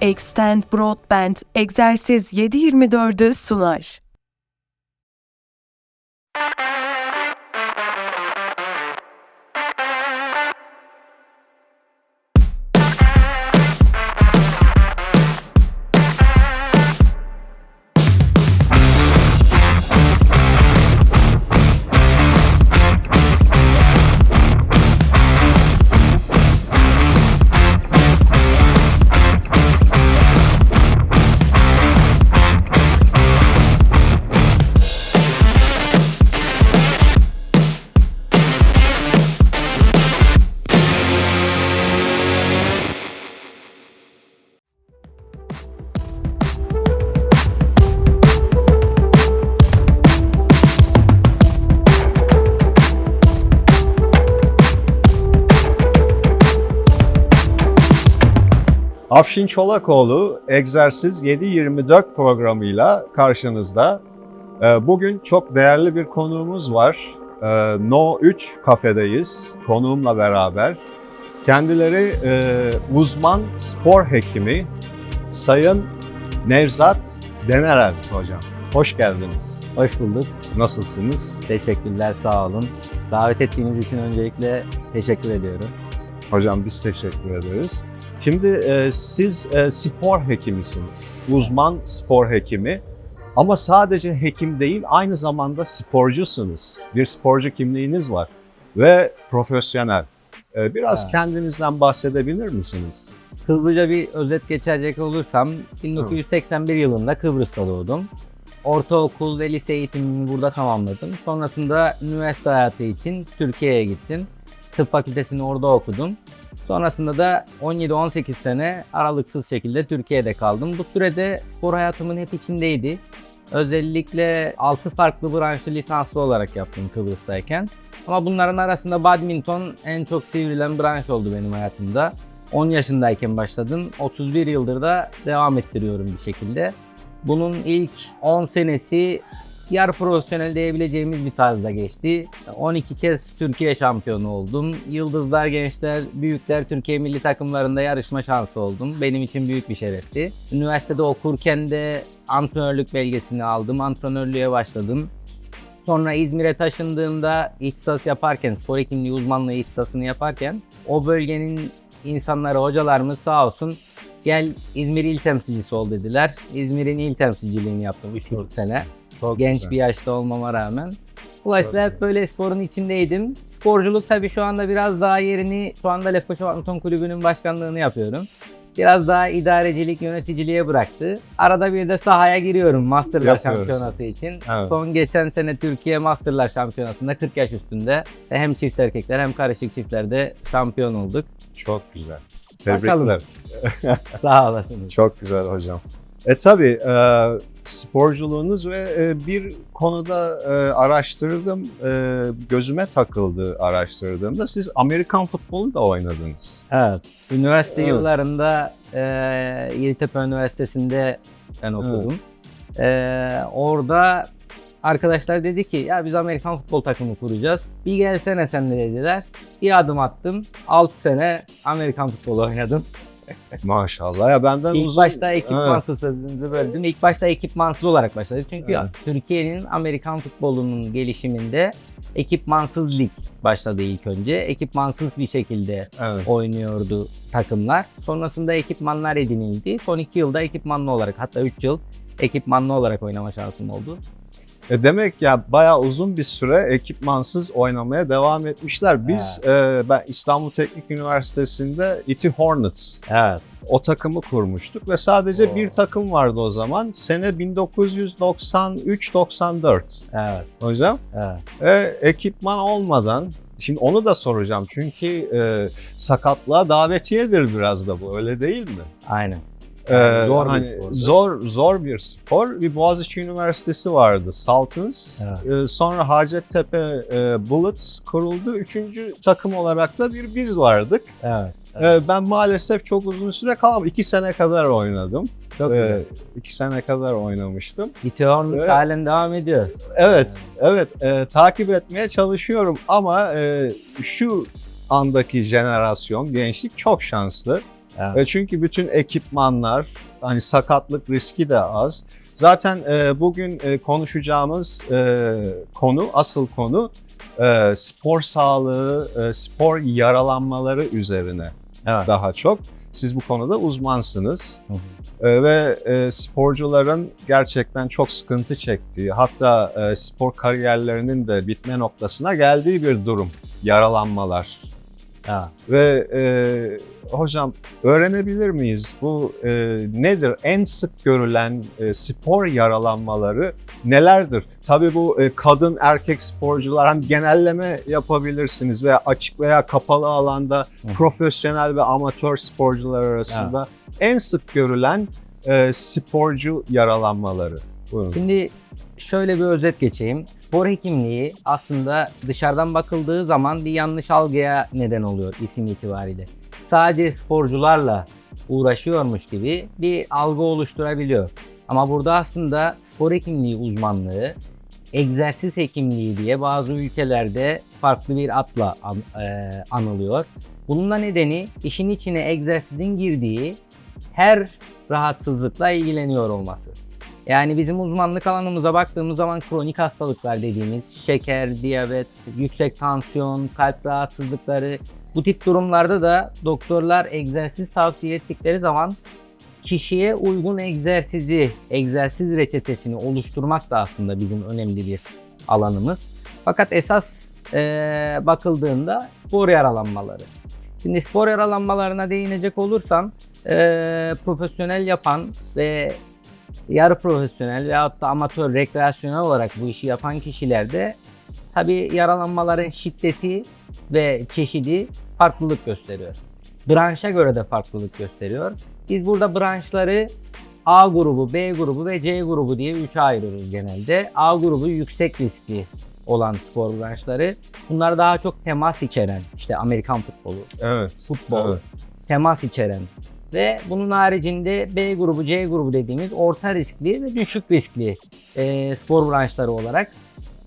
Extend Broadband Egzersiz 7.24'ü sunar. Afşin Çolakoğlu Egzersiz 7-24 programıyla karşınızda. Ee, Bugün çok değerli bir konuğumuz var. Ee, No 3 kafedeyiz konuğumla beraber. Kendileri e, uzman spor hekimi Sayın Nevzat Demirel hocam. Hoş geldiniz. Hoş bulduk. Nasılsınız? Teşekkürler, sağ olun. Davet ettiğiniz için öncelikle teşekkür ediyorum. Hocam biz teşekkür ederiz. Şimdi e, siz e, spor hekimisiniz. Uzman spor hekimi. Ama sadece hekim değil, aynı zamanda sporcusunuz. Bir sporcu kimliğiniz var ve profesyonel. E, biraz Evet. kendinizden bahsedebilir misiniz? Hızlıca bir özet geçecek olursam 1981 yılında Kıbrıs'ta doğdum. Ortaokul ve lise eğitimimi burada tamamladım. Sonrasında üniversite hayatı için Türkiye'ye gittim. Tıp fakültesini orada okudum. Sonrasında da 17-18 sene aralıksız şekilde Türkiye'de kaldım. Bu sürede spor hayatımın hep içindeydi. Özellikle 6 farklı branşı lisanslı olarak yaptım Kıbrıs'tayken. Ama bunların arasında badminton en çok sivrilen branş oldu benim hayatımda. 10 yaşındayken başladım. 31 yıldır da devam ettiriyorum bir şekilde. Bunun ilk 10 senesi yarı profesyonel diyebileceğimiz bir tarzda geçti. 12 kez Türkiye şampiyonu oldum. Yıldızlar, gençler, büyükler Türkiye milli takımlarında yarışma şansı oldum. Benim için büyük bir şerefti. Üniversitede okurken de antrenörlük belgesini aldım. Antrenörlüğe başladım. Sonra İzmir'e taşındığımda ihtisas yaparken, spor hekimliği uzmanlığı ihtisasını yaparken o bölgenin insanları, hocalarımız sağ olsun gel İzmir il temsilcisi ol dediler. İzmir'in il temsilciliğini yaptım 3,5 sene. Çok Genç güzel. bir yaşta olmama rağmen. Dolayısıyla hep böyle sporun içindeydim. Sporculuk tabii şu anda biraz daha yerini, şu anda Lefkoşa Badminton Kulübü'nün başkanlığını yapıyorum. Biraz daha idarecilik, yöneticiliğe bıraktı. Arada bir de sahaya giriyorum Masterlar Yapıyoruz. Şampiyonası için. Evet. Son geçen sene Türkiye Masterlar Şampiyonası'nda 40 yaş üstünde hem çift erkekler hem karışık çiftlerde şampiyon olduk. Çok güzel. Tebrikler. Sağ olasınız. Çok güzel hocam. E tabi sporculuğunuz ve e, bir konuda e, araştırdım, e, gözüme takıldı araştırdığımda siz Amerikan futbolu da oynadınız. Evet. Üniversite Evet. yıllarında Yeditepe Üniversitesi'nde ben okudum. E, orada arkadaşlar dedi ki ya biz Amerikan futbol takımı kuracağız. Bir gelsene sen de dediler. Bir adım attım. 6 sene Amerikan futbolu oynadım. Maşallah ya benden İlk uzun... başta ekipmansız sözünüzü böldüm. İlk başta ekipmansız olarak başladık. Çünkü Evet. Türkiye'nin Amerikan futbolunun gelişiminde ekipmansız lig başladı ilk önce. Ekipmansız bir şekilde Evet. oynuyordu takımlar. Sonrasında ekipmanlar edinildi. Son 2 yılda ekipmanlı olarak hatta 3 yıl ekipmanlı olarak oynama şansım oldu. E demek ya bayağı uzun bir süre ekipmansız oynamaya devam etmişler. Biz e, ben İstanbul Teknik Üniversitesi'nde İTİ Hornets Evet. o takımı kurmuştuk ve sadece Oo. bir takım vardı o zaman. Sene 1993-94 Evet. hocam. Evet. E, ekipman olmadan Şimdi onu da soracağım çünkü e, sakatlığa davetiyedir biraz da bu öyle değil mi? Aynen. Ee, Zor bir hani spordu. Zor zor bir spor. Bir Boğaziçi Üniversitesi vardı, Saltons. Evet. Ee, sonra Hacettepe e, Bullets kuruldu. Üçüncü takım olarak da bir biz vardık. Evet. Ee, ben maalesef çok uzun süre kalamadım. İki sene kadar oynadım. Çok Ee, güzel. iki sene kadar oynamıştım. Bitiyor Evet. halen devam ediyor. Evet, evet. e, takip etmeye çalışıyorum ama e, şu andaki jenerasyon, gençlik çok şanslı. Evet. E, çünkü bütün ekipmanlar, hani sakatlık riski de az. Zaten e, bugün e, konuşacağımız e, konu, asıl konu e, spor sağlığı, e, spor yaralanmaları üzerine Evet. daha çok. Siz bu konuda uzmansınız. Hı hı. E, ve e, sporcuların gerçekten çok sıkıntı çektiği, hatta e, spor kariyerlerinin de bitme noktasına geldiği bir durum. Yaralanmalar. Evet. Ve e, hocam öğrenebilir miyiz bu e, nedir? En sık görülen e, spor yaralanmaları nelerdir? Tabii bu e, kadın erkek sporcular hani genelleme yapabilirsiniz veya açık veya kapalı alanda Hı. profesyonel ve amatör sporcular arasında en sık görülen e, sporcu yaralanmaları. Buyurun. Şimdi şöyle bir özet geçeyim. Spor hekimliği aslında dışarıdan bakıldığı zaman bir yanlış algıya neden oluyor isim itibariyle. Sadece sporcularla uğraşıyormuş gibi bir algı oluşturabiliyor. Ama burada aslında spor hekimliği uzmanlığı, egzersiz hekimliği diye bazı ülkelerde farklı bir adla an- e, anılıyor. Bunun da nedeni işin içine egzersizin girdiği her rahatsızlıkla ilgileniyor olması. Yani bizim uzmanlık alanımıza baktığımız zaman kronik hastalıklar dediğimiz şeker, diyabet, yüksek tansiyon, kalp rahatsızlıkları bu tip durumlarda da doktorlar egzersiz tavsiye ettikleri zaman kişiye uygun egzersizi, egzersiz reçetesini oluşturmak da aslında bizim önemli bir alanımız. Fakat esas eee, bakıldığında spor yaralanmaları. Şimdi spor yaralanmalarına değinecek olursam eee, profesyonel yapan ve yarı profesyonel veyahut da amatör rekreasyonel olarak bu işi yapan kişilerde tabi yaralanmaların şiddeti ve çeşidi farklılık gösteriyor. Branşa göre de farklılık gösteriyor. Biz burada branşları A grubu, B grubu ve C grubu diye üçe ayırıyoruz genelde. A grubu yüksek riskli olan spor branşları. Bunlar daha çok temas içeren, işte Amerikan futbolu, Evet. futbol, Evet. temas içeren ve bunun haricinde B grubu, C grubu dediğimiz orta riskli ve düşük riskli e, spor branşları olarak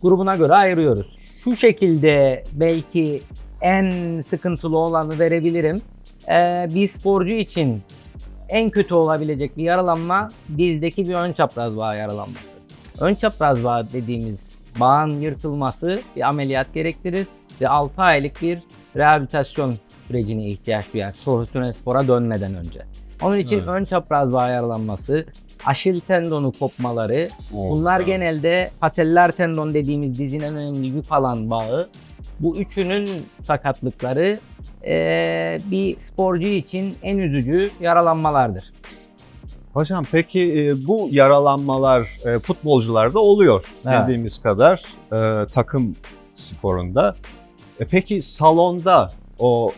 grubuna göre ayırıyoruz. Şu şekilde belki en sıkıntılı olanı verebilirim. E, bir sporcu için en kötü olabilecek bir yaralanma dizdeki bir ön çapraz bağ yaralanması. Ön çapraz bağ dediğimiz bağın yırtılması bir ameliyat gerektirir ve 6 aylık bir rehabilitasyon sürecine ihtiyaç duyar profesyonel spora dönmeden önce. Onun için Evet. ön çapraz bağ yaralanması, aşil tendonu kopmaları, bunlar Evet. genelde patellar tendon dediğimiz dizin en önemli yük alan bağı. Bu üçünün sakatlıkları eee, bir sporcu için en üzücü yaralanmalardır. Hocam peki bu yaralanmalar futbolcularda oluyor Evet. bildiğimiz kadar takım sporunda. E, peki salonda o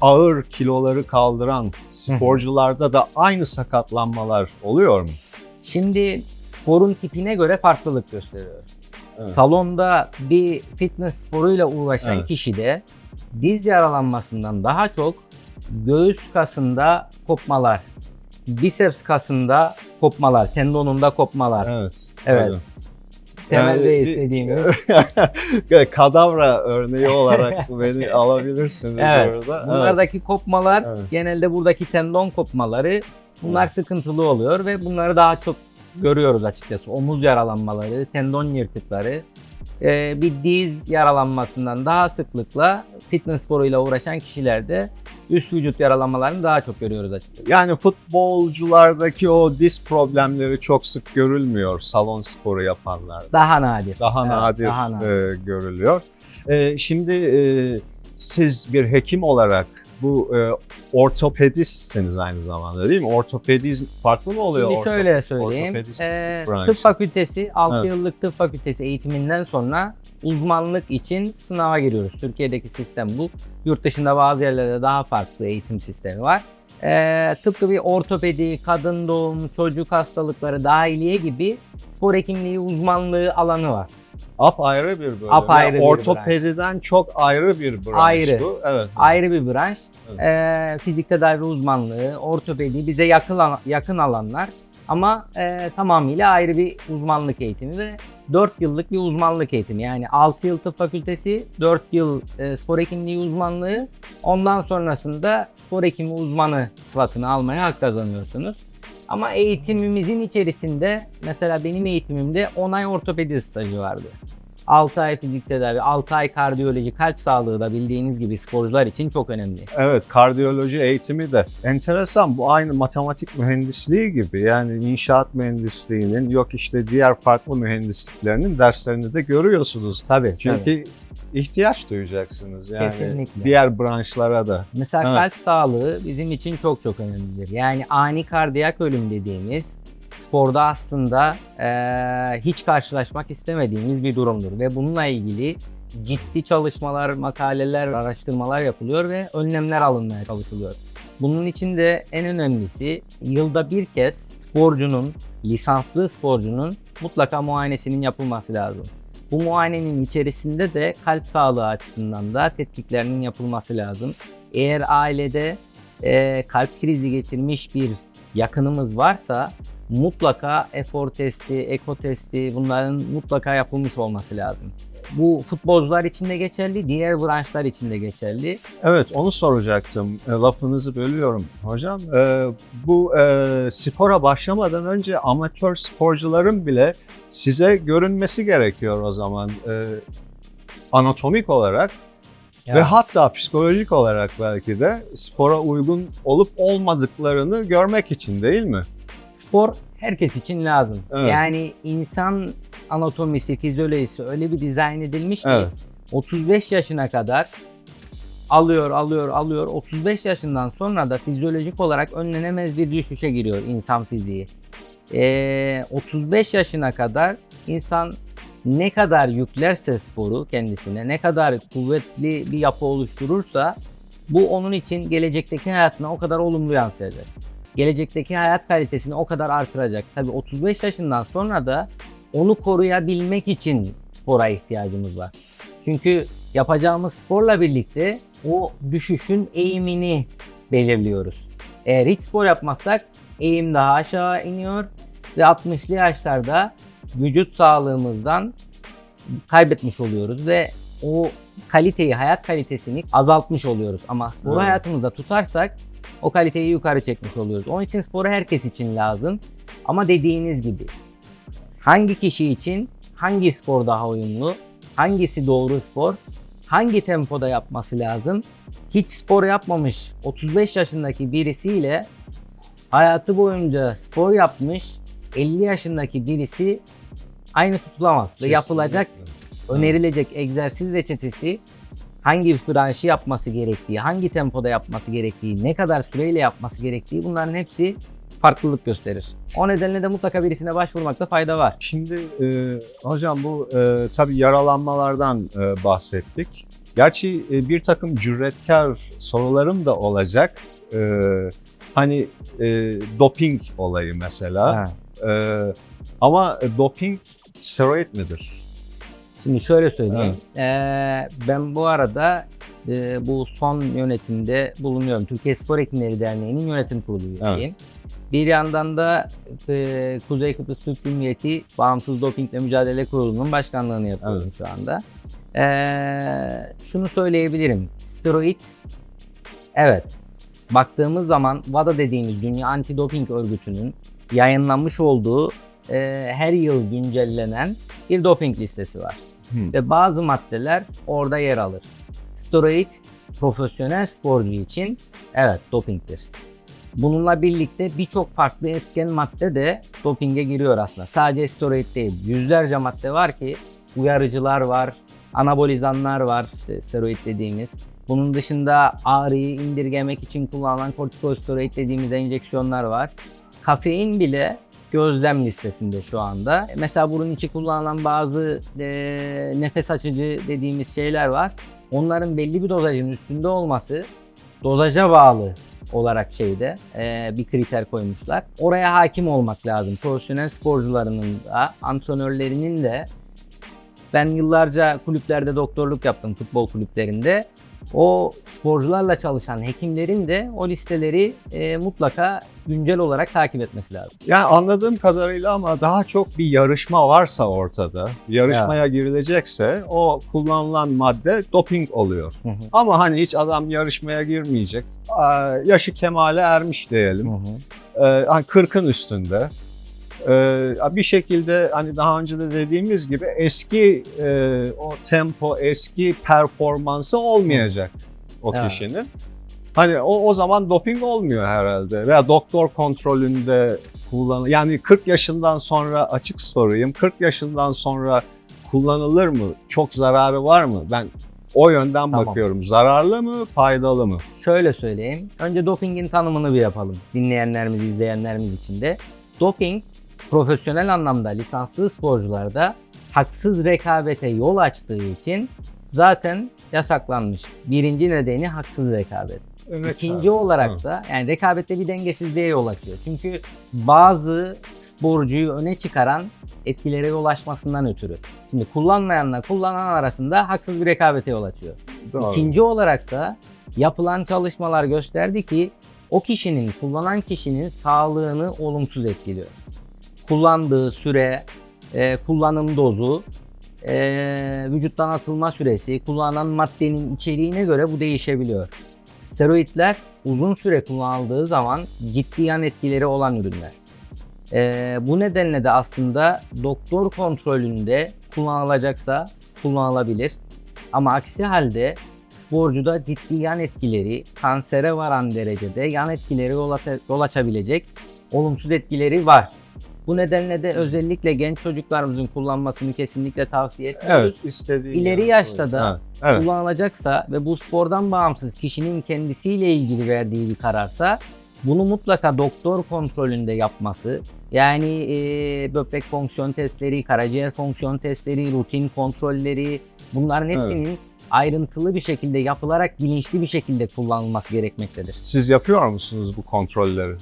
ağır kiloları kaldıran sporcularda da aynı sakatlanmalar oluyor mu? Şimdi sporun tipine göre farklılık gösteriyor. Evet. Salonda bir fitness sporuyla uğraşan Evet. kişide diz yaralanmasından daha çok göğüs kasında kopmalar, biceps kasında kopmalar, tendonunda kopmalar. Evet. Evet. buyurun. Temelde Yani bir- istediğimiz. Kadavra örneği olarak beni alabilirsiniz Evet. orada. Evet. Bunlardaki kopmalar Evet. genelde buradaki tendon kopmaları bunlar Evet. sıkıntılı oluyor ve bunları daha çok görüyoruz açıkçası. Omuz yaralanmaları, tendon yırtıkları, e, bir diz yaralanmasından daha sıklıkla fitness sporuyla uğraşan kişilerde üst vücut yaralanmalarını daha çok görüyoruz açıkçası. Yani futbolculardaki o diz problemleri çok sık görülmüyor salon sporu yapanlarda. Daha nadir. Daha Evet, nadir, daha nadir. e, görülüyor. E, şimdi e, siz bir hekim olarak bu e, ortopedistsiniz aynı zamanda değil mi? Ortopedizm farklı mı oluyor? Şimdi şöyle söyleyeyim. branşı. tıp fakültesi, 6 Evet. yıllık tıp fakültesi eğitiminden sonra uzmanlık için sınava giriyoruz. Türkiye'deki sistem bu. Yurt dışında bazı yerlerde daha farklı eğitim sistemi var. Ee, tıpkı bir ortopedi, kadın doğum, çocuk hastalıkları, dahiliye gibi spor hekimliği uzmanlığı alanı var. Apayrı bir bölüm. Apayrı Yani bir ortopediden çok ayrı bir branş Ayrı. bu. Evet. Ayrı bir branş. Evet. Ee, fizik tedavi uzmanlığı, ortopedi bize yakın, yakın alanlar. Ama e, tamamıyla ayrı bir uzmanlık eğitimi ve 4 yıllık bir uzmanlık eğitimi. Yani 6 yıl tıp fakültesi, 4 yıl e, spor hekimliği uzmanlığı. Ondan sonrasında spor hekimi uzmanı sıfatını almaya hak kazanıyorsunuz. Ama eğitimimizin içerisinde mesela benim eğitimimde 10 ay ortopedi stajı vardı. 6 ay fizik tedavi, 6 ay kardiyoloji, kalp sağlığı da bildiğiniz gibi sporcular için çok önemli. Evet, kardiyoloji eğitimi de enteresan. Bu aynı matematik mühendisliği gibi. Yani inşaat mühendisliğinin yok işte diğer farklı mühendisliklerinin derslerini de görüyorsunuz. Tabii. Çünkü ihtiyaç duyacaksınız yani Kesinlikle. diğer branşlara da. Mesela Evet. kalp sağlığı bizim için çok çok önemlidir. Yani ani kardiyak ölüm dediğimiz sporda aslında eee, hiç karşılaşmak istemediğimiz bir durumdur ve bununla ilgili ciddi çalışmalar, makaleler, araştırmalar yapılıyor ve önlemler alınmaya çalışılıyor. Bunun için de en önemlisi yılda bir kez sporcunun, lisanslı sporcunun mutlaka muayenesinin yapılması lazım. Bu muayenenin içerisinde de kalp sağlığı açısından da tetkiklerinin yapılması lazım. Eğer ailede e, kalp krizi geçirmiş bir yakınımız varsa mutlaka efor testi, eko testi bunların mutlaka yapılmış olması lazım. Bu futbolcular için de geçerli, diğer branşlar için de geçerli. Evet, onu soracaktım. E, lafınızı bölüyorum hocam. E, bu e, spora başlamadan önce amatör sporcuların bile size görünmesi gerekiyor o zaman. Anatomik olarak Ya. ve hatta psikolojik olarak belki de spora uygun olup olmadıklarını görmek için değil mi? Spor herkes için lazım. Evet. Yani insan anatomisi, fizyolojisi öyle bir dizayn edilmiş ki Evet. 35 yaşına kadar alıyor, alıyor, alıyor. 35 yaşından sonra da fizyolojik olarak önlenemez bir düşüşe giriyor insan fiziği. Ee, 35 yaşına kadar insan ne kadar yüklerse sporu kendisine, ne kadar kuvvetli bir yapı oluşturursa bu onun için gelecekteki hayatına o kadar olumlu yansıyacak. Gelecekteki hayat kalitesini o kadar artıracak. Tabii 35 yaşından sonra da onu koruyabilmek için spora ihtiyacımız var. Çünkü yapacağımız sporla birlikte o düşüşün eğimini belirliyoruz. Eğer hiç spor yapmazsak eğim daha aşağı iniyor ve 60'lı yaşlarda vücut sağlığımızdan kaybetmiş oluyoruz ve o kaliteyi, hayat kalitesini azaltmış oluyoruz. Ama sporu Evet. hayatımızda tutarsak o kaliteyi yukarı çekmiş oluyoruz. Onun için sporu herkes için lazım. Ama dediğiniz gibi hangi kişi için hangi spor daha uyumlu, hangisi doğru spor, hangi tempoda yapması lazım? Hiç spor yapmamış 35 yaşındaki birisiyle hayatı boyunca spor yapmış 50 yaşındaki birisi aynı tutulamaz ve yapılacak önerilecek egzersiz reçetesi hangi branşı yapması gerektiği, hangi tempoda yapması gerektiği, ne kadar süreyle yapması gerektiği bunların hepsi farklılık gösterir. O nedenle de mutlaka birisine başvurmakta fayda var. Şimdi e, hocam bu e, tabii yaralanmalardan e, bahsettik. Gerçi e, bir takım cüretkar sorularım da olacak. E, hani e, doping olayı mesela. Ha. E, ama doping steroid midir? Şimdi şöyle söyleyeyim. Ee, ben bu arada e, bu son yönetimde bulunuyorum. Türkiye Spor Hekimleri Derneği'nin yönetim kurulu üyesiyim. Bir yandan da e, Kuzey Kıbrıs Türk Cumhuriyeti Bağımsız Dopingle Mücadele Kurulu'nun başkanlığını yapıyorum Evet. şu anda. Ee, şunu söyleyebilirim. Steroid evet baktığımız zaman WADA dediğimiz Dünya Anti-Doping Örgütü'nün yayınlanmış olduğu e, her yıl güncellenen bir doping listesi var. Ve bazı maddeler orada yer alır. Steroid profesyonel sporcu için evet dopingtir. Bununla birlikte birçok farklı etken madde de dopinge giriyor aslında. Sadece steroid değil. Yüzlerce madde var ki uyarıcılar var, anabolizanlar var steroid dediğimiz. Bunun dışında ağrıyı indirgemek için kullanılan kortikosteroid dediğimiz enjeksiyonlar var. Kafein bile gözlem listesinde şu anda. Mesela burun içi kullanılan bazı e, nefes açıcı dediğimiz şeyler var. Onların belli bir dozajın üstünde olması dozaja bağlı olarak şeyde e, bir kriter koymuşlar. Oraya hakim olmak lazım. Profesyonel sporcularının da, antrenörlerinin de ben yıllarca kulüplerde doktorluk yaptım futbol kulüplerinde. O sporcularla çalışan hekimlerin de o listeleri e, mutlaka güncel olarak takip etmesi lazım. Yani anladığım kadarıyla ama daha çok bir yarışma varsa ortada, yarışmaya girilecekse o kullanılan madde doping oluyor. Hı hı. Ama hani hiç adam yarışmaya girmeyecek. Yaşı kemale ermiş diyelim. Ee, hani 40'ın üstünde. Ee, bir şekilde hani daha önce de dediğimiz gibi eski e, o tempo, eski performansı olmayacak o Evet. kişinin. Hani o, o zaman doping olmuyor herhalde veya doktor kontrolünde kullan yani 40 yaşından sonra açık sorayım 40 yaşından sonra kullanılır mı? Çok zararı var mı? Ben o yönden Tamam. bakıyorum. Zararlı mı, faydalı mı? Şöyle söyleyeyim. Önce dopingin tanımını bir yapalım. Dinleyenlerimiz, izleyenlerimiz için de. Doping profesyonel anlamda lisanslı sporcularda haksız rekabete yol açtığı için zaten yasaklanmış. Birinci nedeni haksız rekabet. İkinci olarak da yani rekabette bir dengesizliğe yol açıyor. Çünkü bazı sporcuyu öne çıkaran etkilere yol açmasından ötürü. Şimdi kullanmayanla kullanan arasında haksız bir rekabete yol açıyor. Doğru. İkinci olarak da yapılan çalışmalar gösterdi ki o kişinin, kullanan kişinin sağlığını olumsuz etkiliyor. Kullandığı süre, e, kullanım dozu, e, vücuttan atılma süresi, kullanılan maddenin içeriğine göre bu değişebiliyor. Steroidler uzun süre kullanıldığı zaman ciddi yan etkileri olan ürünler. E, bu nedenle de aslında doktor kontrolünde kullanılacaksa kullanılabilir. Ama aksi halde sporcuda ciddi yan etkileri, kansere varan derecede yan etkileri yol, yol açabilecek olumsuz etkileri var. Bu nedenle de özellikle genç çocuklarımızın kullanmasını kesinlikle tavsiye etmiyoruz. Evet, istediğin İleri yani. yaşta da Ha, evet. kullanılacaksa ve bu spordan bağımsız kişinin kendisiyle ilgili verdiği bir kararsa bunu mutlaka doktor kontrolünde yapması yani e, böbrek fonksiyon testleri, karaciğer fonksiyon testleri, rutin kontrolleri bunların Evet. hepsinin ayrıntılı bir şekilde yapılarak bilinçli bir şekilde kullanılması gerekmektedir. Siz yapıyor musunuz bu kontrolleri?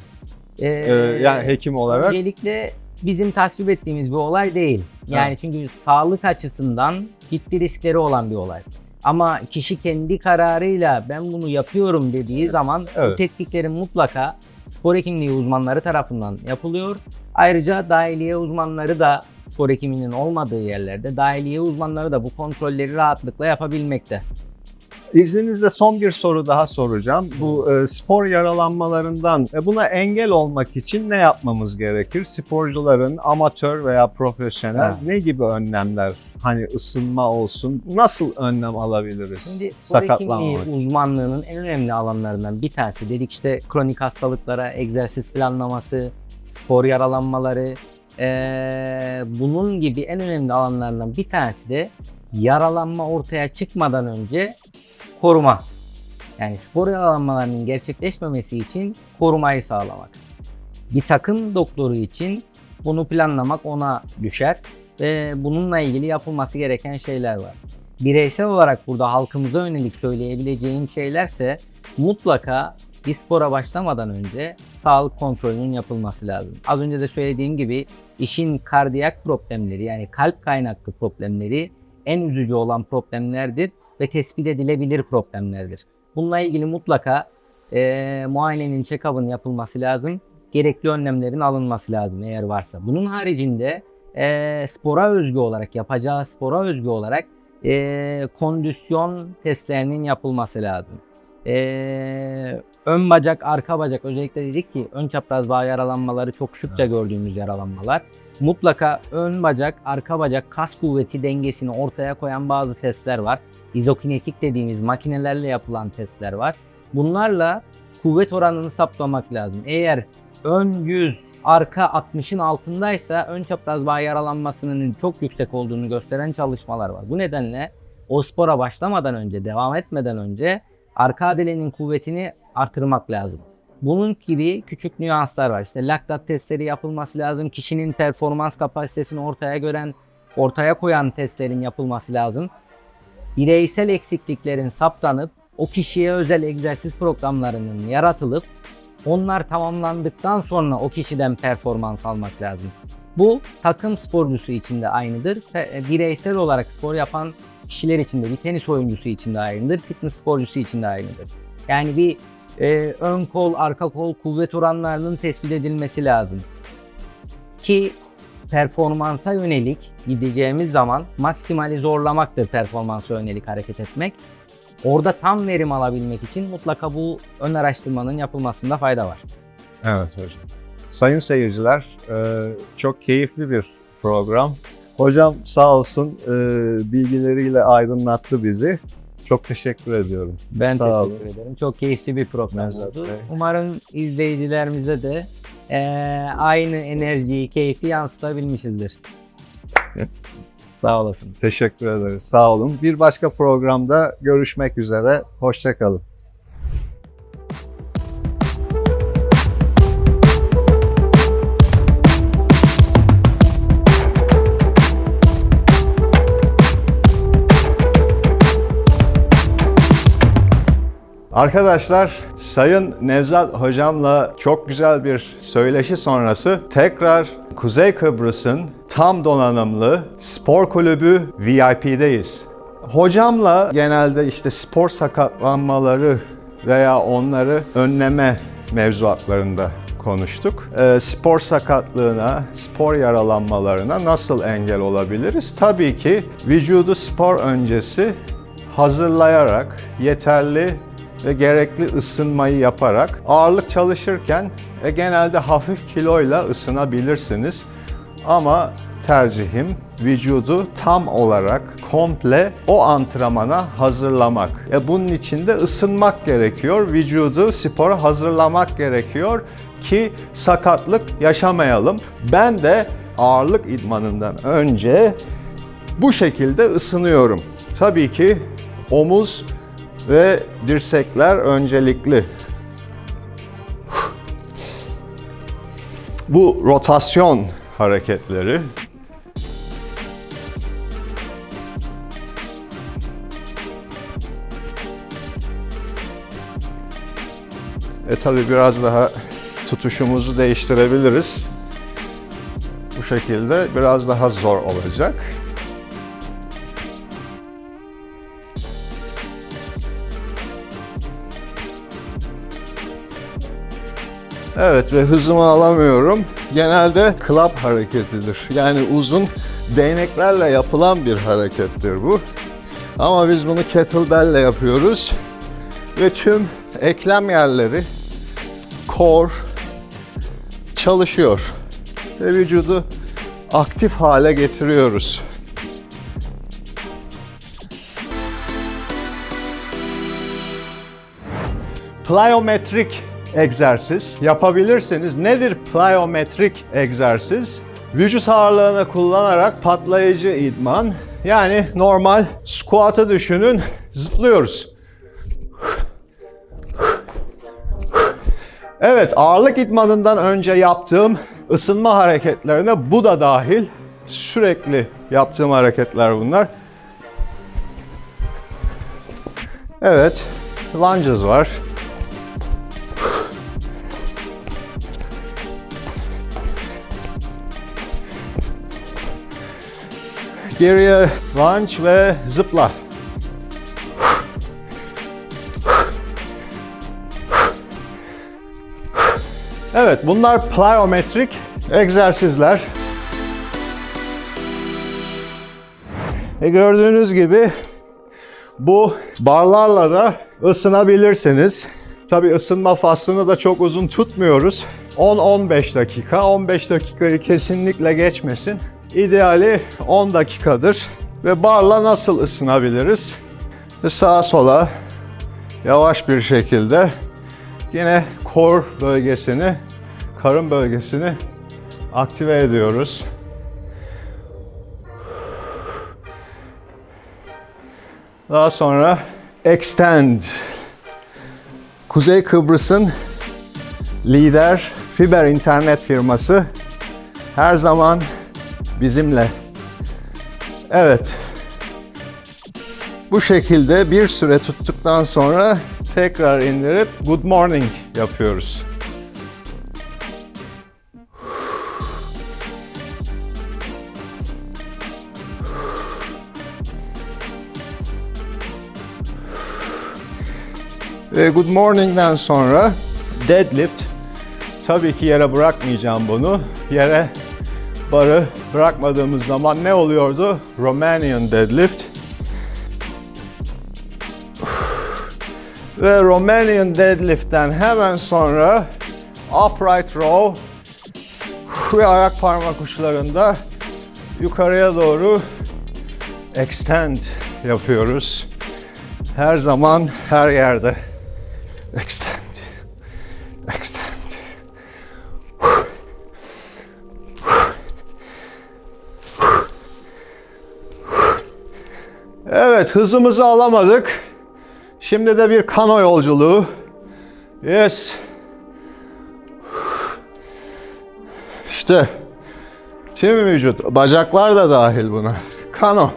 Ee, Ee, yani hekim olarak Öncelikle bizim tasvip ettiğimiz bir olay değil. Yani Evet. çünkü sağlık açısından ciddi riskleri olan bir olay. Ama kişi kendi kararıyla ben bunu yapıyorum dediği zaman bu Evet. tetkiklerin mutlaka spor hekimliği uzmanları tarafından yapılıyor. Ayrıca dahiliye uzmanları da spor hekiminin olmadığı yerlerde dahiliye uzmanları da bu kontrolleri rahatlıkla yapabilmekte. İzninizle son bir soru daha soracağım. Bu e, spor yaralanmalarından e, buna engel olmak için ne yapmamız gerekir? Sporcuların amatör veya profesyonel Ha. ne gibi önlemler hani ısınma olsun nasıl önlem alabiliriz? Şimdi spor hekimliği uzmanlığının en önemli alanlarından bir tanesi dedik işte kronik hastalıklara, egzersiz planlaması, spor yaralanmaları, eee, bunun gibi en önemli alanlardan bir tanesi de yaralanma ortaya çıkmadan önce koruma. Yani spor yaralanmalarının gerçekleşmemesi için korumayı sağlamak. Bir takım doktoru için bunu planlamak ona düşer ve bununla ilgili yapılması gereken şeyler var bireysel olarak burada halkımıza yönelik söyleyebileceğim şeylerse mutlaka bir spora başlamadan önce sağlık kontrolünün yapılması lazım. Az önce de söylediğim gibi işin kardiyak problemleri yani kalp kaynaklı problemleri en üzücü olan problemlerdir ve tespit edilebilir problemlerdir. Bununla ilgili mutlaka eee muayenenin, check-up'ın yapılması lazım. Gerekli önlemlerin alınması lazım eğer varsa. Bunun haricinde eee, spora özgü olarak, yapacağı spora özgü olarak eee, kondisyon testlerinin yapılması lazım. Eee, ön bacak, arka bacak özellikle dedik ki ön çapraz bağ yaralanmaları çok sıkça gördüğümüz yaralanmalar. Mutlaka ön bacak, arka bacak kas kuvveti dengesini ortaya koyan bazı testler var. İzokinetik dediğimiz makinelerle yapılan testler var. Bunlarla kuvvet oranını saptamak lazım. Eğer ön 100, arka 60'ın altındaysa ön çapraz bağ yaralanmasının çok yüksek olduğunu gösteren çalışmalar var. Bu nedenle o spora başlamadan önce, devam etmeden önce arka adelenin kuvvetini artırmak lazım. Bunun gibi küçük nüanslar var. İşte laktat testleri yapılması lazım. Kişinin performans kapasitesini ortaya gören, ortaya koyan testlerin yapılması lazım. Bireysel eksikliklerin saptanıp o kişiye özel egzersiz programlarının yaratılıp onlar tamamlandıktan sonra o kişiden performans almak lazım. Bu takım sporcusu için de aynıdır. Fe- Bireysel olarak spor yapan kişiler için de bir tenis oyuncusu için de aynıdır. Fitness sporcusu için de aynıdır. Yani bir e, ön kol, arka kol kuvvet oranlarının tespit edilmesi lazım. Ki performansa yönelik gideceğimiz zaman maksimali zorlamaktır performansa yönelik hareket etmek. Orada tam verim alabilmek için mutlaka bu ön araştırmanın yapılmasında fayda var. Evet hocam. Sayın seyirciler, e, çok keyifli bir program. Hocam sağ olsun e, bilgileriyle aydınlattı bizi. Çok teşekkür ediyorum. Ben Sağ teşekkür ederim. Çok keyifli bir program Nevzat oldu. Bey. Umarım izleyicilerimize de eee, aynı enerjiyi, keyfi yansıtabilmişizdir. Sağ olasın. Teşekkür ederiz. Sağ olun. Bir başka programda görüşmek üzere. Hoşçakalın. Arkadaşlar Sayın Nevzat Hocam'la çok güzel bir söyleşi sonrası tekrar Kuzey Kıbrıs'ın tam donanımlı spor kulübü VIP'deyiz. Hocamla genelde işte spor sakatlanmaları veya onları önleme mevzuatlarında konuştuk. Ee, spor sakatlığına, spor yaralanmalarına nasıl engel olabiliriz? Tabii ki vücudu spor öncesi hazırlayarak yeterli ve gerekli ısınmayı yaparak ağırlık çalışırken e, genelde hafif kiloyla ısınabilirsiniz. Ama tercihim vücudu tam olarak komple o antrenmana hazırlamak. E bunun için de ısınmak gerekiyor. Vücudu spora hazırlamak gerekiyor ki sakatlık yaşamayalım. Ben de ağırlık idmanından önce bu şekilde ısınıyorum. Tabii ki omuz ve dirsekler öncelikli. Bu rotasyon hareketleri E tabi biraz daha tutuşumuzu değiştirebiliriz. Bu şekilde biraz daha zor olacak. Evet ve hızımı alamıyorum. Genelde club hareketidir. Yani uzun değneklerle yapılan bir harekettir bu. Ama biz bunu kettlebell yapıyoruz. Ve tüm eklem yerleri, core çalışıyor. Ve vücudu aktif hale getiriyoruz. Plyometrik egzersiz yapabilirsiniz. Nedir plyometrik egzersiz? Vücut ağırlığını kullanarak patlayıcı idman. Yani normal squat'ı düşünün. Zıplıyoruz. Evet, ağırlık idmanından önce yaptığım ısınma hareketlerine bu da dahil. Sürekli yaptığım hareketler bunlar. Evet, lunges var. Geriye lunge ve zıpla. Evet, bunlar plyometrik egzersizler. E gördüğünüz gibi bu barlarla da ısınabilirsiniz. Tabi ısınma faslını da çok uzun tutmuyoruz. 10-15 dakika. 15 dakikayı kesinlikle geçmesin. İdeali 10 dakikadır. Ve barla nasıl ısınabiliriz? Sağa sola yavaş bir şekilde yine core bölgesini, karın bölgesini aktive ediyoruz. Daha sonra extend. Kuzey Kıbrıs'ın lider fiber internet firması her zaman bizimle. Evet. Bu şekilde bir süre tuttuktan sonra tekrar indirip good morning yapıyoruz. Ve good morning'den sonra deadlift. Tabii ki yere bırakmayacağım bunu. Yere barı bırakmadığımız zaman ne oluyordu? Romanian deadlift. Ve Romanian deadlift'ten hemen sonra upright row ve ayak parmak uçlarında yukarıya doğru extend yapıyoruz. Her zaman her yerde. Extend. Evet, hızımızı alamadık. Şimdi de bir kano yolculuğu. Yes. İşte tüm vücut, bacaklar da dahil buna. Kano.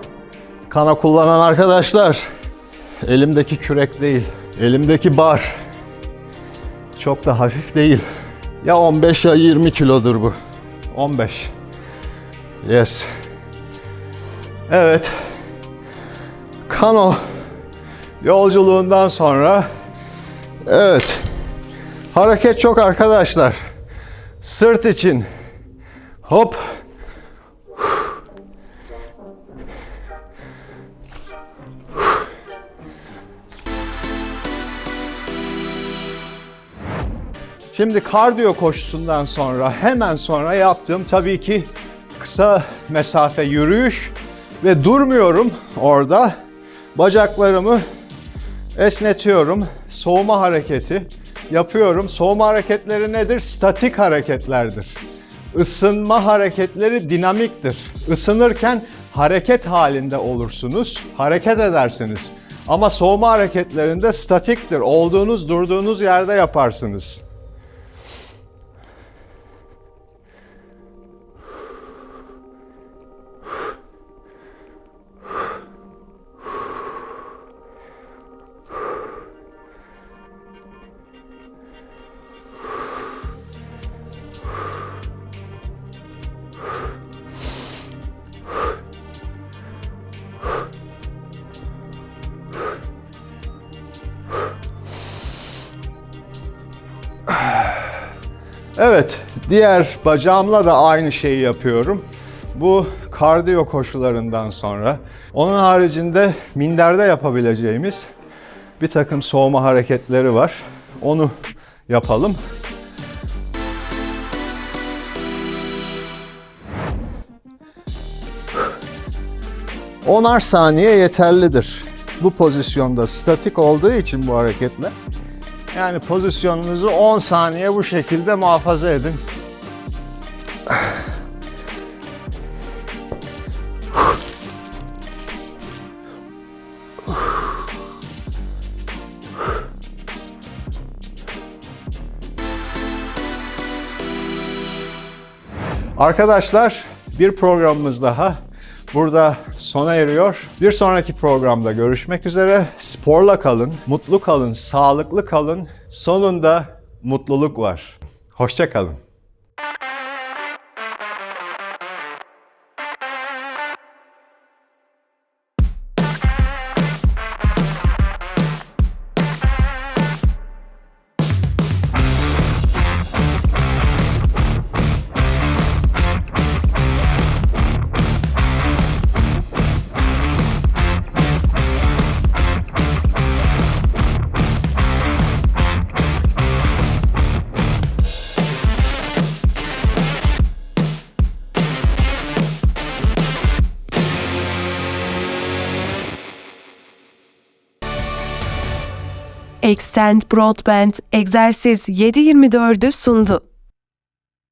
Kano kullanan arkadaşlar, elimdeki kürek değil, elimdeki bar. Çok da hafif değil. Ya 15 ya 20 kilodur bu. 15. Yes. Evet. Kano yolculuğundan sonra evet hareket çok arkadaşlar. Sırt için hop Şimdi kardiyo koşusundan sonra hemen sonra yaptığım tabii ki kısa mesafe yürüyüş ve durmuyorum orada. Bacaklarımı esnetiyorum. Soğuma hareketi yapıyorum. Soğuma hareketleri nedir? Statik hareketlerdir. Isınma hareketleri dinamiktir. Isınırken hareket halinde olursunuz, hareket edersiniz. Ama soğuma hareketlerinde statiktir. Olduğunuz, durduğunuz yerde yaparsınız. Evet, diğer bacağımla da aynı şeyi yapıyorum. Bu kardiyo koşularından sonra. Onun haricinde minderde yapabileceğimiz bir takım soğuma hareketleri var. Onu yapalım. Onar saniye yeterlidir. Bu pozisyonda statik olduğu için bu hareketle yani pozisyonunuzu 10 saniye bu şekilde muhafaza edin. Arkadaşlar bir programımız daha burada sona eriyor. Bir sonraki programda görüşmek üzere. Sporla kalın, mutlu kalın, sağlıklı kalın. Sonunda mutluluk var. Hoşça kalın. Extend Broadband Egzersiz 7.24'ü sundu.